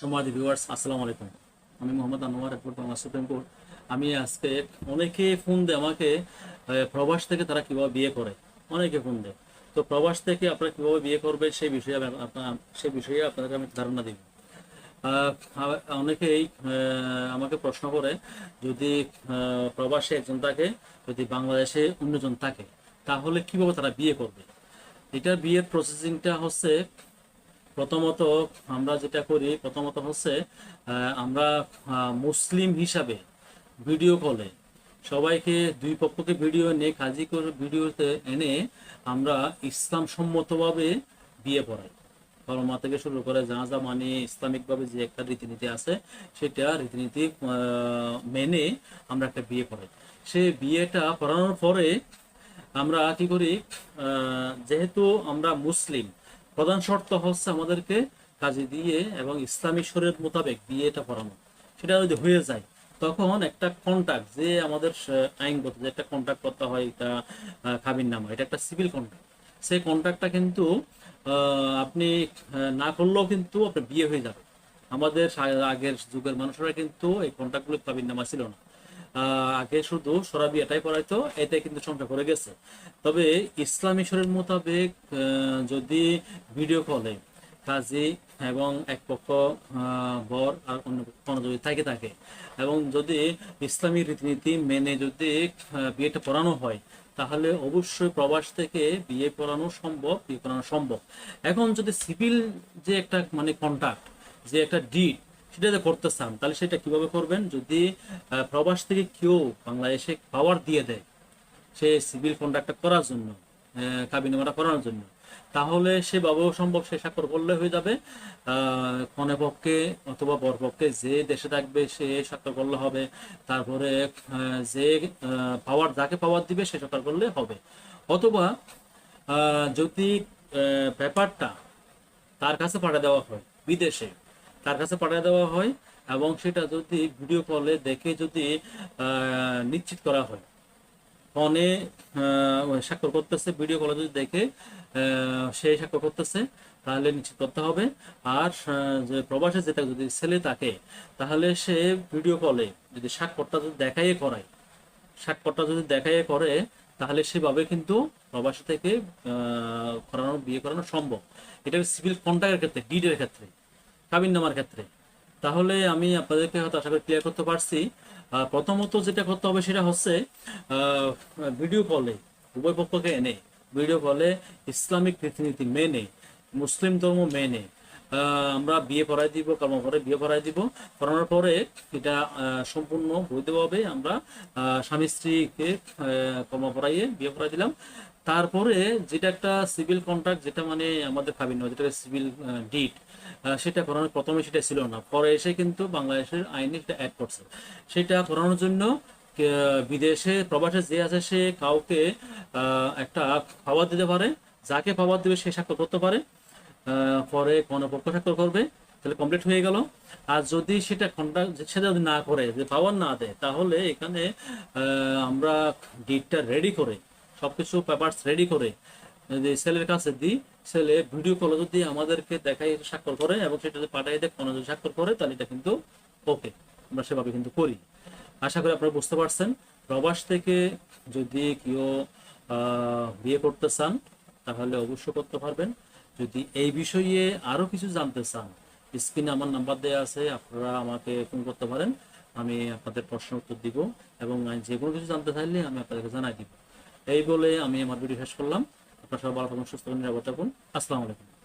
সমাধি ভিউয়ার্স আসসালামু আলাইকুম। আমি মোহাম্মদ আনোয়ার একবার বাংলা সুপ্রিম কোর্ট আমি আজকে অনেকে ফোন দেয় আমাকে প্রবাস থেকে তারা কীভাবে বিয়ে করে? অনেকে ফোন দেয়। তো প্রবাস থেকে আপনারা কীভাবে বিয়ে করবে সেই বিষয়ে আমি আপনার সেই বিষয়ে আপনাদেরকে আমি ধারণা দিব। অনেকেই আমাকে প্রশ্ন করে, যদি প্রবাসে একজন থাকে, যদি বাংলাদেশে অন্যজন থাকে, তাহলে কীভাবে তারা বিয়ে করবে? এটা বিয়ের প্রসেসিংটা হচ্ছে প্রথমত আমরা যেটা করি, প্রথমত হচ্ছে আমরা মুসলিম হিসাবে ভিডিও কলে সবাইকে, দুই পক্ষকে ভিডিও এনে কাজী করে ভিডিওতে এনে আমরা ইসলাম সম্মতভাবে বিয়ে পড়াই। কলমা থেকে শুরু করে যা যা মানে ইসলামিকভাবে যে একটা রীতিনীতি আছে, সেটা রীতিনীতি মেনে আমরা একটা বিয়ে করাই সে বিয়েটা করানোর পরে আমরা কি করি যেহেতু আমরা মুসলিম প্রধান শর্ত হচ্ছে আমাদেরকে কাজে দিয়ে এবং ইসলামী শরীয়ত মোতাবেক বিয়েটা পড়ানো। সেটা যদি হয়ে যায়, তখন একটা কন্ট্যাক্ট যে আমাদের আইনগত যে একটা কন্ট্যাক্ট করতে হয়, এটা খাবির নামা, এটা একটা সিভিল কন্ট্যাক্ট সেই কন্ট্যাক্টটা কিন্তু আপনি না করলেও কিন্তু আপনার বিয়ে হয়ে যাবে। আমাদের আগের যুগের মানুষরা কিন্তু এই কন্ট্যাক্টগুলো কাবির নামা ছিল না। আগে শুধু সরাবি এটাই পড়াইতো, এটাই কিন্তু সংখ্যা করে গেছে। তবে ইসলামী শরীর মোতাবেক যদি ভিডিও কলে কাজী এবং এক পক্ষ বর আর অন্য পক্ষ যদি থাকে থাকে, এবং যদি ইসলামী রীতিনীতি মেনে যদি বিয়েটা পড়ানো হয়, তাহলে অবশ্যই প্রবাস থেকে বিয়ে পড়ানো সম্ভব, বিয়ে পড়ানো সম্ভব। এখন যদি সিভিল যে একটা মানে কন্ট্যাক্ট যে একটা ডিট সেটা যদি করতে চান তাহলে সেটা কীভাবে করবেন? যদি প্রবাস থেকে কেউ বাংলাদেশে পাওয়ার দিয়ে দেয়, সে সিভিল কন্ট্রাক্টটা করার জন্য কাবিনামাটা করানোর জন্য, তাহলে সেভাবেও সম্ভব, সে স্বাক্ষর করলে হয়ে যাবে। কনে পক্ষে অথবা বর পক্ষে যে দেশে থাকবে, সে স্বাক্ষর করলে হবে। তারপরে যে পাওয়ার যাকে পাওয়ার দিবে, সে স্বাক্ষর করলে হবে। অথবা যদি পেপারটা তার কাছে পাঠিয়ে দেওয়া হয় বিদেশে তার কাছে পাঠিয়ে দেওয়া হয় এবং সেটা যদি ভিডিও কলে দেখে যদি নিশ্চিত করা হয়। ফোনে স্বাক্ষর করতেছে ভিডিও কলে যদি দেখে সে স্বাক্ষর করতেছে, তাহলে নিশ্চিত করতে হবে। আর প্রবাসে যেটা যদি ছেলে থাকে, তাহলে সে ভিডিও কলে যদি স্বাক্ষরটা যদি দেখাইয়ে করায়, স্বাক্ষরটা যদি দেখাইয়ে করে, তাহলে সেভাবে কিন্তু প্রবাসী থেকে করানো, বিয়ে করানো সম্ভব। এটা সিভিল কন্ট্রাক্টের ক্ষেত্রে ডিডের ক্ষেত্রে। কাবিন নামার ক্ষেত্রে। তাহলে আমি আপনাদেরকে হয়তো আশা করি ক্লিয়ার করতে পারছি। প্রথমত যেটা করতে হবে সেটা হচ্ছে ভিডিও কলে উভয় পক্ষকে এনে ভিডিও কলে ইসলামিক রীতিনীতি মেনে, মুসলিম ধর্ম মেনে আমরা বিয়ে পড়াই দিব কর্ম করে বিয়ে পড়াই দিব। করানোর পরে এটা সম্পূর্ণ বৈধভাবে আমরা স্বামী স্ত্রীকে কর্ম পড়াইয়ে বিয়ে পড়াই দিলাম। তারপরে যেটা একটা সিভিল কন্ট্রাক্ট, যেটা মানে আমাদের খাবি নয় যেটা সিভিল ডিট সেটা করানোর প্রথমে সেটা ছিল না। পরে এসে কিন্তু বাংলাদেশের আইনে সেটা অ্যাড করছে। সেটা করানোর জন্য বিদেশে প্রবাসে যে আছে সে কাউকে একটা খাবার দিতে পারে, যাকে পাওয়ার দিবে সে স্বাক্ষর করতে পারে। পরে কোনো পক্ষ স্বাক্ষর করবে, তাহলে কমপ্লিট হয়ে গেল। আর যদি সেটা কন্ট্রাক্ট সেটা যদি না করে যে পাওয়ার না দেয়, তাহলে এখানে আমরা ডিটটা রেডি করে, সবকিছু পেপারস রেডি করে, যদি সেলের কাছে দিই সেলে ভিডিও কলে যদি আমাদেরকে দেখাই স্বাক্ষর করে এবং সেটা যদি পাঠাই দেয়, কোনো যদি স্বাক্ষর করে, তাহলে এটা কিন্তু ওকে আমরা সেভাবে কিন্তু করি। আশা করি আপনারা বুঝতে পারছেন। প্রবাস থেকে যদি কেউ বিয়ে করতে চান, তাহলে অবশ্যই করতে পারবেন। যদি এই বিষয়ে আরও কিছু জানতে চান স্ক্রিনে আমার নাম্বার দেওয়া আছে, আপনারা আমাকে ফোন করতে পারেন, আমি আপনাদের প্রশ্ন উত্তর দিব এবং যে কোনো কিছু জানতে চাইলে আমি আপনাদেরকে জানাই দিব। এই বলে আমি আমার ভিডিও শেষ করলাম। আপনার সবাই ভালো থাকুন, সুস্থ নিরাপদ থাকুন। আসসালামু আলাইকুম।